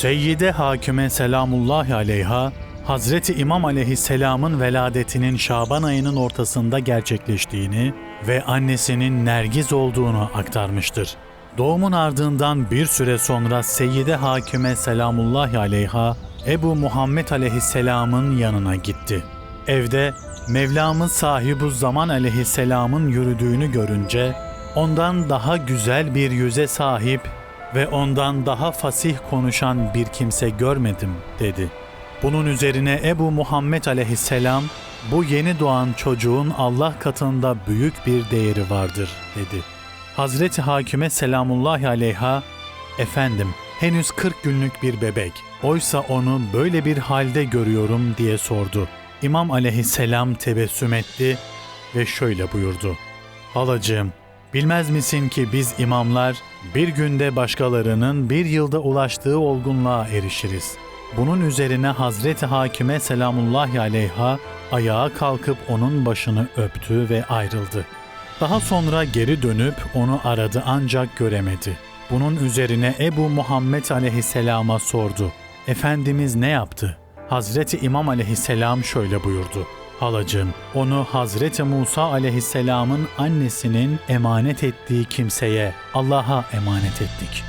Seyyide Hakime Selamullahi Aleyha, Hazreti İmam Aleyhisselam'ın veladetinin Şaban ayının ortasında gerçekleştiğini ve annesinin Nergiz olduğunu aktarmıştır. Doğumun ardından bir süre sonra Seyyide Hakime Selamullahi Aleyha, Ebu Muhammed Aleyhisselam'ın yanına gitti. Evde Mevlamız sahibu zaman aleyhisselamın yürüdüğünü görünce ondan daha güzel bir yüze sahip ve ondan daha fasih konuşan bir kimse görmedim dedi. Bunun üzerine Ebu Muhammed aleyhisselam bu yeni doğan çocuğun Allah katında büyük bir değeri vardır dedi. Hazreti Hakime selamullahi aleyha efendim henüz 40 günlük bir bebek oysa onu böyle bir halde görüyorum diye sordu. İmam aleyhisselam tebessüm etti ve şöyle buyurdu. Halacığım, bilmez misin ki biz imamlar bir günde başkalarının bir yılda ulaştığı olgunluğa erişiriz. Bunun üzerine Hazreti Hakime selamullahi aleyha ayağa kalkıp onun başını öptü ve ayrıldı. Daha sonra geri dönüp onu aradı ancak göremedi. Bunun üzerine Ebu Muhammed aleyhisselama sordu. Efendimiz ne yaptı? Hazreti İmam aleyhisselam şöyle buyurdu. Halacığım, onu Hazreti Musa aleyhisselamın annesinin emanet ettiği kimseye Allah'a emanet ettik.